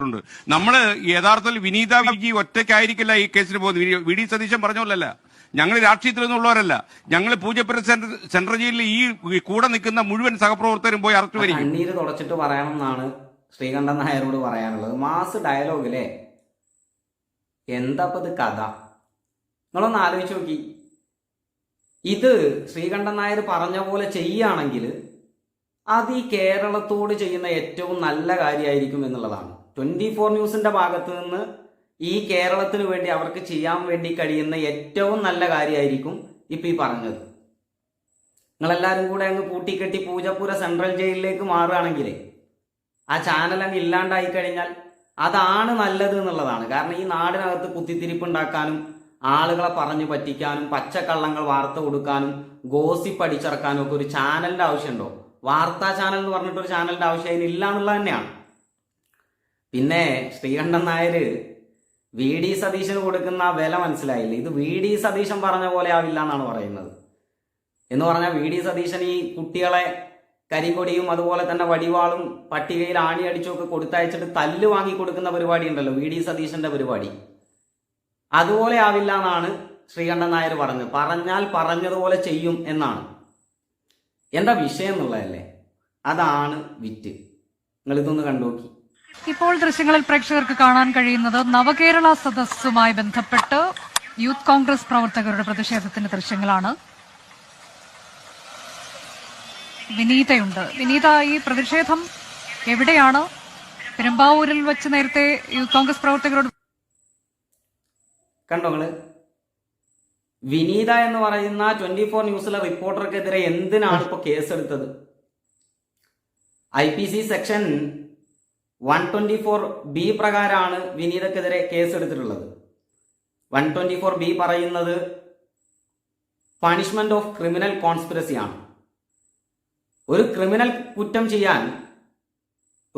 ഉണ്ട്. നമ്മൾ യഥാർത്ഥത്തിൽ വിനീത വിജി ഒറ്റയ്ക്കായിരിക്കില്ല ഈ കേസിന് പോകുന്നത്. വി- ഡി സതീശൻ പറഞ്ഞ പോലല്ല. ഞങ്ങൾ രാഷ്ട്രീയത്തിൽ നിന്നുള്ളവരല്ല ഞങ്ങൾ പൂജപ്പുര സെൻട്രൽ ജയിലിൽ ഈ ഈ കൂടെ നിൽക്കുന്ന മുഴുവൻ സഹപ്രവർത്തകരും പോയി അറസ്റ്റ് വരും കണ്ണീര് തുടച്ചിട്ട് പറയണമെന്നാണ് ശ്രീകണ്ഠൻ നായരോട് പറയാനുള്ളത്. മാസ് ഡയലോഗിലെ എന്താ ഇത് കഥ? നിങ്ങളൊന്ന് ആലോചിച്ച് നോക്കി. ഇത് ശ്രീകണ്ഠൻ നായർ പറഞ്ഞ പോലെ ചെയ്യുകയാണെങ്കിൽ അത് ഈ കേരളത്തോട് ചെയ്യുന്ന ഏറ്റവും നല്ല കാര്യമായിരിക്കും എന്നുള്ളതാണ്. ട്വന്റി ഫോർ ന്യൂസിന്റെ ഭാഗത്ത് നിന്ന് ഈ കേരളത്തിന് വേണ്ടി അവർക്ക് ചെയ്യാൻ വേണ്ടി കഴിയുന്ന ഏറ്റവും നല്ല കാര്യമായിരിക്കും ഇപ്പൊ ഈ പറഞ്ഞത്. നിങ്ങളെല്ലാവരും കൂടെ അങ്ങ് പൂട്ടിക്കെട്ടി പൂജപ്പുര സെൻട്രൽ ജയിലിലേക്ക് മാറുകയാണെങ്കിലേ ആ ചാനൽ അങ്ങ് ഇല്ലാണ്ടായി കഴിഞ്ഞാൽ അതാണ് നല്ലത് എന്നുള്ളതാണ്. കാരണം ഈ നാടിനകത്ത് കുത്തിത്തിരിപ്പുണ്ടാക്കാനും ആളുകളെ പറഞ്ഞു പറ്റിക്കാനും പച്ചക്കള്ളങ്ങൾ വാർത്ത കൊടുക്കാനും ഗോസിപ്പ് അടിച്ചിറക്കാനും ഒക്കെ ഒരു ചാനലിന്റെ ആവശ്യമുണ്ടോ? വാർത്താ ചാനൽ എന്ന് പറഞ്ഞിട്ടൊരു ചാനലിന്റെ ആവശ്യം അതിനില്ല എന്നുള്ളത് തന്നെയാണ്. പിന്നെ ശ്രീകണ്ഠൻ നായർ വി ഡി സതീശന് കൊടുക്കുന്ന വില മനസ്സിലായില്ല? ഇത് വി ഡി സതീശൻ പറഞ്ഞ പോലെ ആവില്ല എന്നാണ് പറയുന്നത്. എന്ന് പറഞ്ഞാൽ വി ഡി സതീശൻ ഈ കുട്ടികളെ കരികൊടിയും അതുപോലെ തന്നെ വടിവാളും പട്ടികയിൽ ആണി അടിച്ചുമൊക്കെ കൊടുത്തയച്ചിട്ട് തല്ല് വാങ്ങി കൊടുക്കുന്ന പരിപാടി ഉണ്ടല്ലോ വി ഡി സതീശന്റെ പരിപാടി. അതുപോലെ ആവില്ല എന്നാണ് ശ്രീകണ്ഠൻ നായർ പറഞ്ഞത്. പറഞ്ഞാൽ പറഞ്ഞതുപോലെ ചെയ്യും എന്നാണ്. എന്താ വിഷയം എന്നുള്ളതല്ലേ? അതാണ് വിറ്റ്. നിങ്ങൾ ഇതൊന്ന് കണ്ടുനോക്കി. ഇപ്പോൾ ദൃശ്യങ്ങളിൽ പ്രേക്ഷകർക്ക് കാണാൻ കഴിയുന്നത് നവകേരള സദസ്സുമായി ബന്ധപ്പെട്ട് യൂത്ത് കോൺഗ്രസ് പ്രവർത്തകരുടെ പ്രതിഷേധത്തിന്റെ ദൃശ്യങ്ങളാണ്. വിനീതയുണ്ട്. വിനീത ഈ പ്രതിഷേധം എവിടെയാണ്? പെരുമ്പാവൂരിൽ വെച്ച് നേരത്തെ യൂത്ത് കോൺഗ്രസ് പ്രവർത്തകരോട് കണ്ടോ വിനീത എന്ന് പറയുന്ന ട്വന്റി ഫോർ ന്യൂസിലെ റിപ്പോർട്ടർക്കെതിരെ എന്തിനാണ് ഇപ്പോൾ കേസെടുത്തത്? I P C section one twenty four B പ്രകാരമാണ് വിനീതക്കെതിരെ കേസെടുത്തിട്ടുള്ളത്. വൺ ട്വന്റി ഫോർ ബി പറയുന്നത് പണിഷ്മെന്റ് ഓഫ് ക്രിമിനൽ കോൺസ്പിറസി ആണ്. ഒരു ക്രിമിനൽ കുറ്റം ചെയ്യാൻ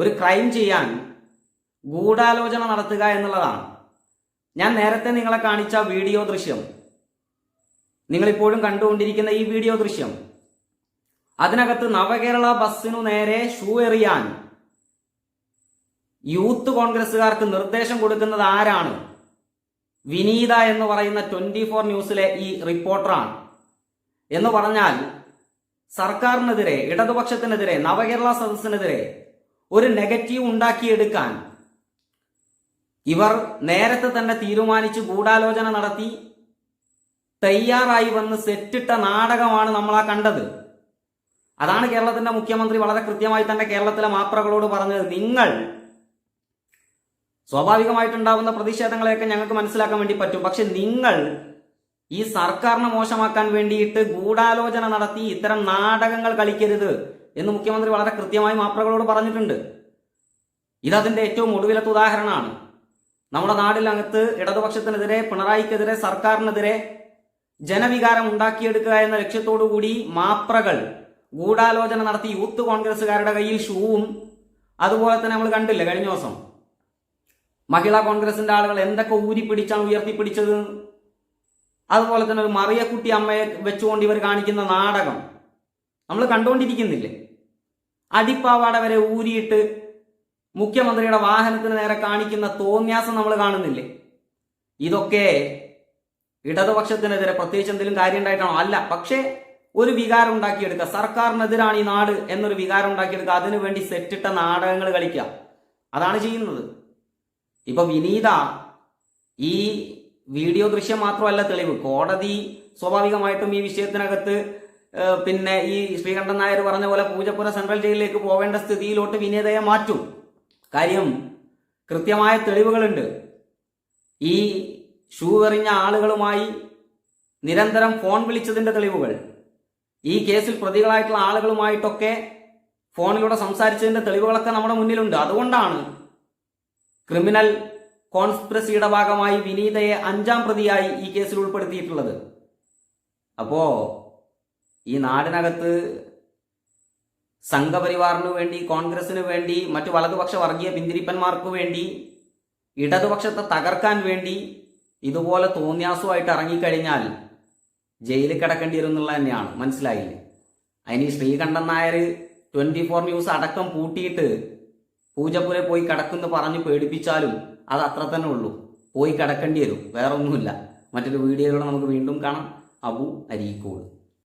ഒരു ക്രൈം ചെയ്യാൻ ഗൂഢാലോചന നടത്തുക എന്നുള്ളതാണ്. ഞാൻ നേരത്തെ നിങ്ങളെ കാണിച്ച വീഡിയോ ദൃശ്യം. നിങ്ങളിപ്പോഴും കണ്ടുകൊണ്ടിരിക്കുന്ന ഈ വീഡിയോ ദൃശ്യം. അതിനകത്ത് നവകേരള ബസ്സിനു നേരെ ഷൂ എറിയാൻ യൂത്ത് കോൺഗ്രസുകാർക്ക് നിർദ്ദേശം കൊടുക്കുന്നത് ആരാണ്? വിനീത എന്ന് പറയുന്ന ട്വന്റി ഫോർ ന്യൂസിലെ ഈ റിപ്പോർട്ടറാണ്. എന്ന് പറഞ്ഞാൽ സർക്കാരിനെതിരെ ഇടതുപക്ഷത്തിനെതിരെ നവകേരള സദസ്സിനെതിരെ ഒരു നെഗറ്റീവ് ഉണ്ടാക്കിയെടുക്കാൻ ഇവർ നേരത്തെ തന്നെ തീരുമാനിച്ച് ഗൂഢാലോചന നടത്തി തയ്യാറായി വന്ന് സെറ്റിട്ട നാടകമാണ് നമ്മൾ ആ കണ്ടത്. അതാണ് കേരളത്തിന്റെ മുഖ്യമന്ത്രി വളരെ കൃത്യമായി തന്നെ കേരളത്തിലെ മാപ്രകളോട് പറഞ്ഞത്. നിങ്ങൾ സ്വാഭാവികമായിട്ടുണ്ടാവുന്ന പ്രതിഷേധങ്ങളെയൊക്കെ ഞങ്ങൾക്ക് മനസ്സിലാക്കാൻ വേണ്ടി പറ്റും. പക്ഷെ നിങ്ങൾ ഈ സർക്കാരിനെ മോശമാക്കാൻ വേണ്ടിയിട്ട് ഗൂഢാലോചന നടത്തി ഇത്തരം നാടകങ്ങൾ കളിക്കരുത് എന്ന് മുഖ്യമന്ത്രി വളരെ കൃത്യമായി മാപ്രകളോട് പറഞ്ഞിട്ടുണ്ട്. ഇതതിന്റെ ഏറ്റവും ഒടുവിലത്തെ ഉദാഹരണമാണ്. നമ്മുടെ നാടിനകത്ത് ഇടതുപക്ഷത്തിനെതിരെ പിണറായിക്കെതിരെ സർക്കാരിനെതിരെ ജനവികാരം ഉണ്ടാക്കിയെടുക്കുക എന്ന ലക്ഷ്യത്തോടുകൂടി മാപ്രകൾ ഗൂഢാലോചന നടത്തി യൂത്ത് കോൺഗ്രസുകാരുടെ കയ്യിൽ ഷൂവും അതുപോലെ തന്നെ നമ്മൾ കണ്ടില്ല കഴിഞ്ഞ ദിവസം. മഹിളാ കോൺഗ്രസിന്റെ ആളുകൾ എന്തൊക്കെ ഊരി പിടിച്ചാണ് ഉയർത്തിപ്പിടിച്ചത്? അതുപോലെ തന്നെ ഒരു മറിയക്കുട്ടി അമ്മയെ വെച്ചുകൊണ്ട് ഇവർ കാണിക്കുന്ന നാടകം. നമ്മൾ കണ്ടുകൊണ്ടിരിക്കുന്നില്ലേ? അടിപ്പാവാട വരെ ഊരിയിട്ട് മുഖ്യമന്ത്രിയുടെ വാഹനത്തിന് നേരെ കാണിക്കുന്ന തോന്യാസം നമ്മൾ കാണുന്നില്ലേ? ഇതൊക്കെ ഇടതുപക്ഷത്തിനെതിരെ പ്രത്യേകിച്ച് എന്തെങ്കിലും കാര്യം ഉണ്ടായിട്ടാണോ? അല്ല. പക്ഷേ ഒരു വികാരം ഉണ്ടാക്കിയെടുക്കുക. സർക്കാരിനെതിരാണ് ഈ നാട് എന്നൊരു വികാരം ഉണ്ടാക്കിയെടുക്കുക. അതിനുവേണ്ടി സെറ്റിട്ട നാടകങ്ങൾ കളിക്കുക. അതാണ് ചെയ്യുന്നത്. ഇപ്പൊ വിനീത ഈ വീഡിയോ ദൃശ്യം മാത്രമല്ല തെളിവ്. കോടതി സ്വാഭാവികമായിട്ടും ഈ വിഷയത്തിനകത്ത് പിന്നെ ഈ ശ്രീകണ്ഠൻ നായർ പറഞ്ഞ പോലെ പൂജപ്പുര സെൻട്രൽ ജയിലിലേക്ക് പോവേണ്ട സ്ഥിതിയിലോട്ട് വിനീതയെ മാറ്റും. കാര്യം കൃത്യമായ തെളിവുകളുണ്ട്. ഈ ഷൂ എറിഞ്ഞ ആളുകളുമായി നിരന്തരം ഫോൺ വിളിച്ചതിന്റെ തെളിവുകൾ. ഈ കേസിൽ പ്രതികളായിട്ടുള്ള ആളുകളുമായിട്ടൊക്കെ ഫോണിലൂടെ സംസാരിച്ചതിന്റെ തെളിവുകളൊക്കെ നമ്മുടെ മുന്നിലുണ്ട്. അതുകൊണ്ടാണ് ക്രിമിനൽ കോൺസ്പിറസിയുടെ ഭാഗമായി വിനീതയെ അഞ്ചാം പ്രതിയായി ഈ കേസിൽ ഉൾപ്പെടുത്തിയിട്ടുള്ളത്. അപ്പോ ഈ നാടിനകത്ത് സംഘപരിവാറിനു വേണ്ടി കോൺഗ്രസിന് വേണ്ടി മറ്റു വലതുപക്ഷ വർഗീയ പിന്തിരിപ്പന്മാർക്ക് വേണ്ടി ഇടതുപക്ഷത്തെ തകർക്കാൻ വേണ്ടി ഇതുപോലെ തോന്നിയാസുമായിട്ട് ഇറങ്ങിക്കഴിഞ്ഞാൽ ജയിലിൽ കിടക്കേണ്ടി വരും എന്നുള്ളത് തന്നെയാണ്. മനസ്സിലായില്ലേ? അതിന് Sreekandan Nair twenty four news അടക്കം പൂട്ടിയിട്ട് പൂജപ്പുര പോയി കിടക്കുമെന്ന് പറഞ്ഞ് പേടിപ്പിച്ചാലും അത് അത്ര തന്നെ ഉള്ളൂ. പോയി കിടക്കേണ്ടി വരും. വേറെ ഒന്നുമില്ല മറ്റൊരു വീഡിയോയിലൂടെ നമുക്ക് വീണ്ടും കാണാം. അബു അരീക്കോട്.